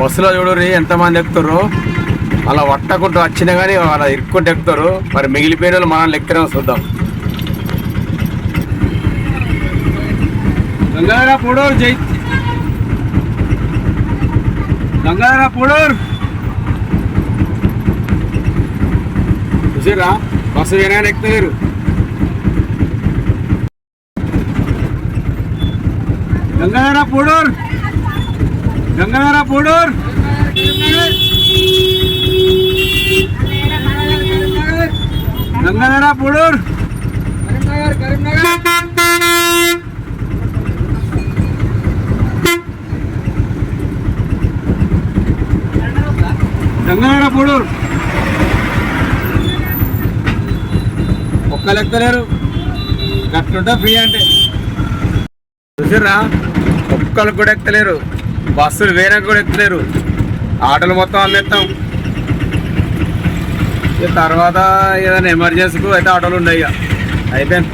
బస్సులో చూడరు ఎంతమంది ఎక్కుతారు అలా వట్టకుంటూ వచ్చినా కానీ అలా ఇరుక్కుంటూ ఎక్కుతారు మరి మిగిలిపోయిన వాళ్ళు మనం లెక్కనే చూద్దాం. గంగాధర పూడూరు జై. గంగాధర పూడూరు. చూసారా బస్సు వేరే ఎక్కుతలేరు గంగాధర పూడూరు. గంగాధర పూడూరు గంగాధర పూడూరు గంగాధర పూడూరు ఒక్కలు ఎక్కుతలేరు గట్లుంటా ఫ్రీ అంటే. చూసారా ఒక్కలు కూడా ఎక్కలేరు. బస్సులు వేరే కూడా ఎక్కలేరు ఆటోలు మొత్తం అమ్మేస్తాం ఇక తర్వాత ఏదైనా ఎమర్జెన్సీకు అయితే ఆటోలు ఉన్నాయి ఇక. అయిపోయింది.